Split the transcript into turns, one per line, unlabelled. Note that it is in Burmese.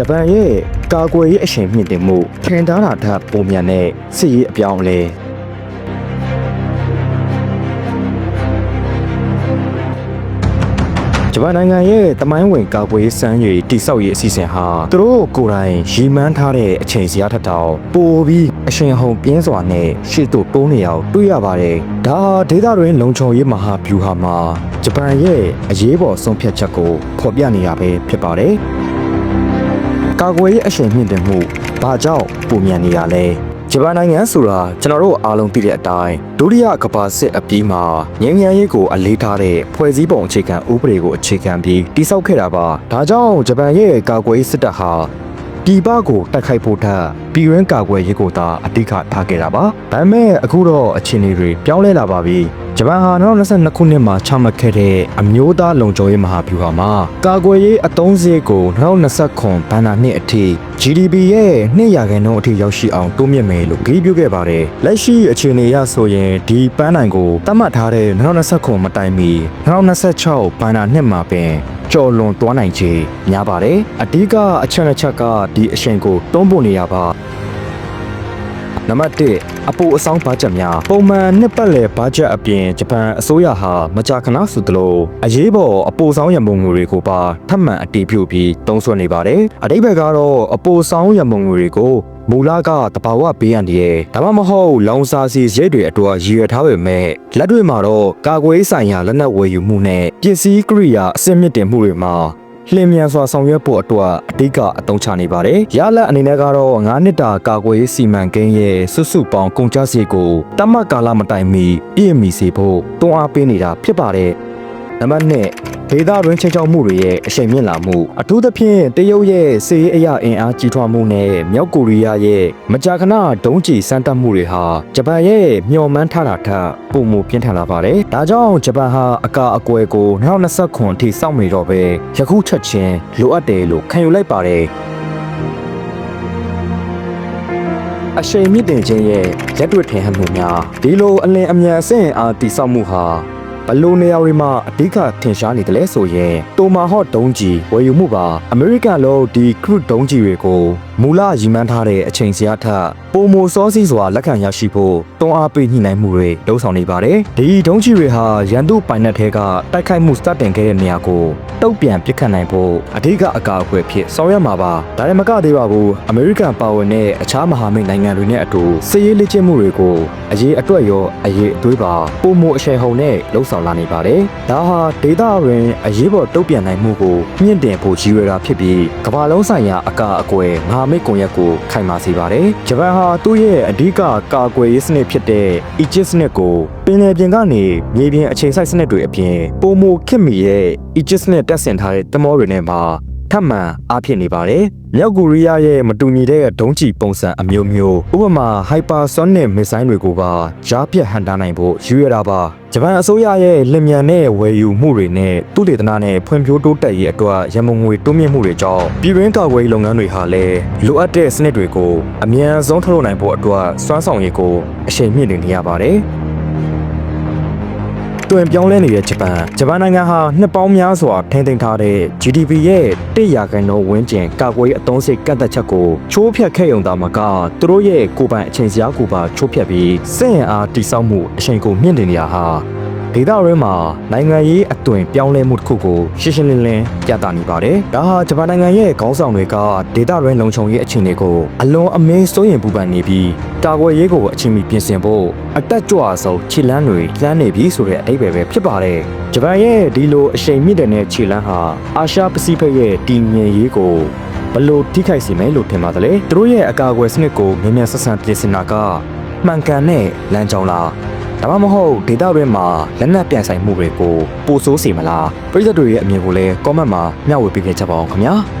ဂျပန်ရဲ့ကာကွယ်ရေးအရှိန်မြင့်တင်မှုထင်သားတာထပ်ပုံမြန်တဲ့စစ်ရေးအပြောင်းအလဲဂျပန်နိုင်ငံရဲ့တမိုင်းဝင်ကာကွယ်ရေးစမ်းရည်တိစောက်ရေးအစီအစဉ်ဟာသူတို့ကိုယ်တိုင်ရီမန်းထားတဲ့အချိန်စရာထက်တောင်ပိုပြီးအရှင်ဟုန်ပြင်းစွာနဲ့ရှေ့သို့တိုးနေအောင်တွေ့ရပါတယ်။ဒါဟာဒေသတွင်းလုံခြုံရေးမဟာဗျူဟာမှာဂျပန်ရဲ့အရေးပေါ်ဆုံးဖြတ်ချက်ကိုဖော်ပြနေရပဲဖြစ်ပါတယ်။ ကာကွယ်ရေးအရှိန်မြင့်တင်မှုဘာကြောင့်ပုံမြန်နေရလဲ။ဂျပန်နိုင်ငံဆိုတာကျွန်တော်တို့အားလုံးသိတဲ့အတိုင်းဒုတိယကမ္ဘာစစ်အပြီးမှာငြိမ်းချမ်းရေးကိုအလေးထားတဲ့ဖွဲ့စည်းပုံအခြေခံဥပဒေကိုအခြေခံပြီးတည်ဆောက်ခဲ့တာပါ။ဒါကြောင့်ဂျပန်ရဲ့ကာကွယ်ရေးစစ်တပ်ဟာ ပြည်ပကိုတိုက်ခိုက်ဖို့ထက်ပြည်ရင်းကာကွယ်ရေးကိုသာအဓိကထားခဲ့တာပါ။ဒါပေမဲ့အခုတော့အခြေအနေတွေပြောင်းလဲလာပါပြီ။ဂျပန်ဟာ2022ခုနှစ်မှာချမှတ်ခဲ့တဲ့အမျိုးသားလုံခြုံရေးမဟာဗျူဟာမှာကာကွယ်ရေးအသုံးစရိတ်ကို2029ဘဏ္ဍာနှစ်အထိ GDP ရဲ့2ရာခိုင်နှုန်းအထိရောက်ရှိအောင်တိုးမြင့်မယ်လို့ကြေညာခဲ့ပါတယ်။လက်ရှိအခြေအနေအရဆိုရင်ဒီပန်းနိုင်ကိုသတ်မှတ်ထားတဲ့2029မတိုင်မီ2026ဘဏ္ဍာနှစ်မှာပင် ကျော်လွန်သွားနိုင်ခြေများပါတယ်။အဓိကအချက်တစ်ချက်ကဒီအရှိန်ကိုတွန်းပို့နေရပါနံပါတ်1အပိုအဆောင်ဘတ်ဂျက်များပုံမှန်နှစ်ပတ်လည်ဘတ်ဂျက်အပြင်ဂျပန်အစိုးရဟာမကြာခဏဆိုသလိုအရေးပေါ်အပိုဆောင်ရမုံငွေတွေကိုပါထပ်မံအတည်ပြုပြီးတုံးဆွနေပါတယ်အတိပ္ပယ်ကတော့အပိုဆောင်ရမုံငွေတွေကို မူလကတဘာဝဘေးရန်တည်းဒါမှမဟုတ်လောင်စာစီရိတ်တွေအတွက်ရည်ရွယ်ထားပေမဲ့လက်တွေ့မှာတော့ကာကွယ်ရေးဆိုင်ရာလက်နက်ဝယ်ယူမှုနဲ့ပစ္စည်းကိရိယာအဆင့်မြင့်တင်မှုတွေမှာလျင်မြန်စွာဆောင်ရွက်ဖို့အတွက်အဓိကအသုံးချနေပါတယ်။ရလက်အနေနဲ့ကတော့9နှစ်တာကာကွယ်ရေးစီမံကိန်းရဲ့စွတ်စုပေါင်းကုန်ကျစရိတ်ကိုတတ်မှတ်ကာလမတိုင်မီပြည့်မီစေဖို့တွန်းအားပေးနေတာဖြစ်ပါတယ်။နံပါတ်1 ဒေသတွင်းချိန်ချောက်မှုတွေရဲ့အရှိန်မြင့်လာမှုအထူးသဖြင့်တရုတ်ရဲ့စီးရေးအရာအင်အားကြီးထွားမှုနဲ့မြောက်ကိုရီးယားရဲ့မကြာခဏဒုံးကျည်စမ်းသပ်မှုတွေဟာဂျပန်ရဲ့မျှော်မှန်းထားတာထက်ပိုမိုပြင်းထန်လာပါတယ်။ဒါကြောင့်ဂျပန်ဟာအကာအကွယ်ကို2029အထိစောင့်နေတော့ပဲယခုချက်ချင်းလိုအပ်တယ်လို့ခံယူလိုက်ပါတယ်။အရှိန်မြင့်တင်ခြင်းရဲ့လက်တွေ့ထင်ဟပ်မှုများဒီလိုအလင်းအမြန်အဆင့်အားတည်ဆောက်မှုဟာ ဘလို့နေရာတွေမှာအဓိကထင်ရှားနေတယ်လဲဆိုရင်တိုမာဟော့ဒုံးကြီးဝယ်ယူမှုပါအမေရိကန်လို့ဒီခရုဒုံးကြီးတွေကိုမူလရည်မှန်းထားတဲ့အချိန်စရာထက်ပုံမိုစောစီးစွာလက်ခံရရှိဖို့တွန်းအားပေးညှိနှိုင်းမှုတွေလှုံ့ဆော်နေပါတယ်ဒီဒုံးကြီးတွေဟာရန်သူပိုင်နက်ထဲကတိုက်ခိုက်မှုစတင်ခဲ့တဲ့နေရာကိုတုတ်ပြန်ပစ်ခတ်နိုင်ဖို့အဓိကအကာအကွယ်ဖြစ်ဆောင်ရွက်မှာပါဒါလည်းမကသေးပါဘူးအမေရိကန်ပါဝင်တဲ့အခြားမဟာမိတ်နိုင်ငံတွေနဲ့အတူစစ်ရေးလေ့ကျင့်မှုတွေကိုအရေးအတွက်ရောအရေးအသွေးပါပုံမိုအရှယ်ဟုန်နဲ့လှုံ့ဆော်လာနေပါတယ်ဒါဟာဒေတာတွင်အရေးပေါ်တုတ်ပြန်နိုင်မှုကိုမြင့်တင်ဖို့ရည်ရွယ်တာဖြစ်ပြီးကမ္ဘာလုံးဆိုင်ရာအကာအကွယ်မဟာမိတ်ကွန်ရက်ကိုခိုင်မာစေပါတယ်ဂျပန်ဟာသူ့ရဲ့အဓိကကာကွယ်ရေးစနစ်ဖြစ်တဲ့ Aegis စနစ်ကိုပင်လယ်ပြင်ကနေမြေပြင်အချိန်ဆိုင်စနစ်တွေအပြင်ပုံမိုခစ်မီရဲ့ Aegis နဲ့တက်ဆင်ထားတဲ့တမောတွေနဲ့မှာ ထပ်မံအားဖြစ်နေပါတယ်။မြောက်ကိုရီးယားရဲ့မတူညီတဲ့ဒုံးကျည်ပုံစံအမျိုးမျိုးဥပမာ hypersonic missile တွေကိုပါကြားပြတ်ဟန်တာနိုင်ဖို့ရည်ရွယ်တာပါ။ဂျပန်အစိုးရရဲ့လင်မြန်တဲ့ဝယ်ယူမှုတွေနဲ့သူတေသနာနဲ့ဖွံ့ဖြိုးတိုးတက်ရေးအတွက်ရမုံငွေတိုးမြင့်မှုတွေကြောင့်ပြည်တွင်းကာကွယ်ရေးလုပ်ငန်းတွေဟာလည်းလိုအပ်တဲ့စနစ်တွေကိုအမြန်ဆုံးထုတ်လုပ်နိုင်ဖို့အတွက်စွမ်းဆောင်ရည်ကိုအရှိန်မြင့်နေရပါတယ်။ တွင်ပြောင်းလဲနေတဲ့ဂျပန်ဂျပန်နိုင်ငံဟာနှစ်ပေါင်းများစွာထိန်းသိမ်းထားတဲ့ GDP ရဲ့1ရာခိုင်နှုန်းဝန်းကျင်ကာကွယ်ရေးအသုံးစရိတ်ကန့်သက်ချက်ကိုချိုးဖျက်ခဲ့ရုံသာမကသူတို့ရဲ့ကိုယ်ပိုင်အချိန်စရာကိုပါချိုးဖျက်ပြီးစစ်ရင်အားတိစောက်မှုအချိန်ကိုမြင့်တင်နေတာဟာ ဒေသရင်းမှာနိုင်ငံရေးအသွင်ပြောင်းလဲမှုတစ်ခုကိုရှင်းရှင်းလင်းလင်းပြသနေပါတယ်။ဒါဟာဂျပန်နိုင်ငံရဲ့ခေါင်းဆောင်တွေကဒေသရင်းလုံခြုံရေးအခြေအနေကိုအလွန်အမင်းစိုးရိမ်ပူပန်နေပြီးကာကွယ်ရေးကိုအချိန်မီပြင်ဆင်ဖို့အတက်ကြွဆုံးခြေလမ်းတွေလမ်းနေပြီဆိုတဲ့အဓိပ္ပာယ်ပဲဖြစ်ပါတယ်။ဂျပန်ရဲ့ဒီလိုအရှိန်မြင့်တဲ့ခြေလမ်းဟာအာရှပစိဖိတ်ရဲ့တည်ငြိမ်ရေးကိုဘလို့ထိခိုက်စေမယ်လို့ထင်ပါတယ်လေ။သူတို့ရဲ့အကာအကွယ်စနစ်ကိုမြင်မြန်ဆက်ဆံပြင်ဆင်တာကမှန်ကန်တဲ့လမ်းကြောင်းလား ဒါမှမဟုတ်ဒေတာတွင်မှာလက်နက်ပြန်ဆိုင်မှုတွေကိုပိုဆိုးစေမလားပြည်သက်တွေရဲ့အမြင်ကိုလည်း comment မှာမျှဝေပေးခဲ့ကြပါအောင်ခင်ဗျာ။